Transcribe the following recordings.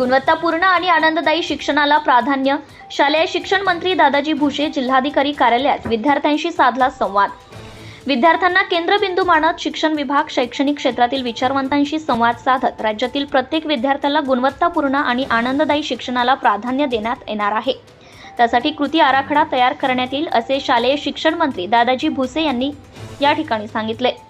गुणवत्तापूर्ण आणि आनंददायी शिक्षणाला प्राधान्य शालेय शिक्षण मंत्री दादाजी भुसे जिल्हाधिकारी कार्यालयात विद्यार्थ्यांशी साधला संवाद. विद्यार्थ्यांना केंद्रबिंदू मानत शिक्षण विभाग शैक्षणिक क्षेत्रातील विचारवंतांशी संवाद साधत राज्यातील प्रत्येक विद्यार्थ्याला गुणवत्तापूर्ण आणि आनंददायी शिक्षणाला प्राधान्य देण्यात येणार आहे. त्यासाठी कृती आराखडा तयार करण्यात येईल असे शालेय शिक्षण मंत्री दादाजी भुसे यांनी या ठिकाणी सांगितले.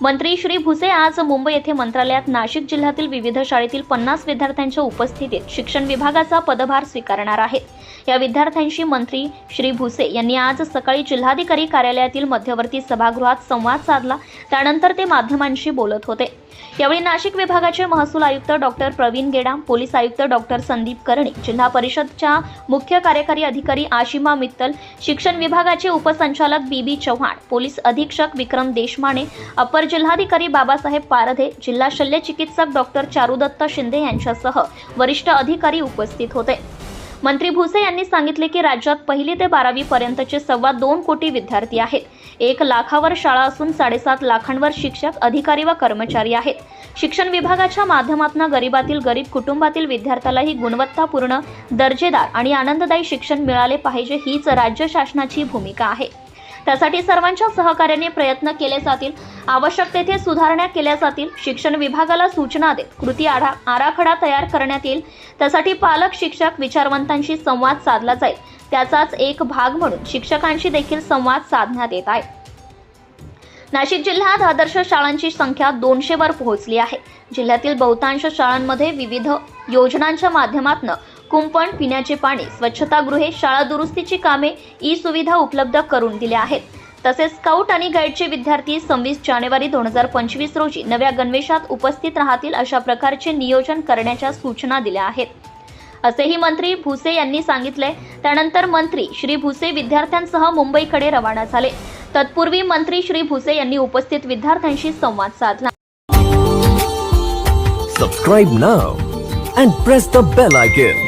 मंत्री श्री भुसे आज मुंबई येथे मंत्रालयात नाशिक जिल्ह्यातील विविध शाळेतील पन्नास विद्यार्थ्यांच्या उपस्थितीत शिक्षण विभागाचा पदभार स्वीकारणार आहेत. या विद्यार्थ्यांशी मंत्री श्री भुसे यांनी आज सकाळी जिल्हाधिकारी कार्यालयातील मध्यवर्ती सभागृहात संवाद साधला. त्यानंतर ते माध्यमांशी बोलत होते. यावेळी नाशिक विभागाचे महसूल आयुक्त डॉक्टर प्रवीण गेडाम पोलीस आयुक्त डॉक्टर संदीप करणे जिल्हा परिषदच्या मुख्य कार्यकारी अधिकारी आशिमा मित्तल शिक्षण विभागाचे उपसंचालक बी बी चव्हाण पोलीस अधीक्षक विक्रम देशमाने अपर जिल्हाधिकारी बाबासाहेब पारधे जिल्हा शल्य चिकित्सक डॉक्टर चारुदत्त शिंदे यांच्यासह वरिष्ठ अधिकारी उपस्थित होते. मंत्री भुसे यांनी सांगितले की राज्यात पहिली ते बारावी पर्यंतचे सव्वा दोन कोटी विद्यार्थी आहेत. एक लाखावर शाळा असून साडेसात लाखांवर शिक्षक अधिकारी व कर्मचारी आहेत. शिक्षण विभागाच्या माध्यमातून गरिबातील गरीब कुटुंबातील विद्यार्थ्यालाही गुणवत्तापूर्ण दर्जेदार आणि आनंददायी शिक्षण मिळाले पाहिजे हीच राज्य शासनाची भूमिका आहे. त्यासाठी सर्वांच्या सहकार्याने प्रयत्न केले जातील. आवश्यक तेथे सुधारणा केल्या जातील. शिक्षण विभागाला सूचना देत कृती आढा आराखडा तयार करण्यात येईल. त्यासाठी पालक शिक्षक विचारवंतांशी संवाद साधला जाईल. त्याचाच एक भाग म्हणून शिक्षकांशी देखील संवाद साधण्यात येत आहे. नाशिक जिल्ह्यात आदर्श शाळांची संख्या दोनशे वर पोहोचली आहे. जिल्ह्यातील बहुतांश शाळांमध्ये विविध योजनांच्या माध्यमातून कुंपण पिण्याचे पाणी स्वच्छतागृहे शाळा दुरुस्तीची कामे ई सुविधा उपलब्ध करून दिल्या आहेत. तसेच स्काउट आणि गाईडचे विद्यार्थी सव्वीस जानेवारी दोन हजार पंचवीस रोजी नव्या गणवेशात उपस्थित राहतील अशा प्रकारचे नियोजन करण्याच्या सूचना दिल्या आहेत. असेही मंत्री भुसे यांनी सांगितले. त्यानंतर मंत्री श्री भुसे विद्यार्थ्यांसह मुंबईकडे रवाना झाले. तत्पूर्वी मंत्री श्री भुसे यांनी उपस्थित विद्यार्थ्यांशी संवाद साधला. Subscribe now and press the bell icon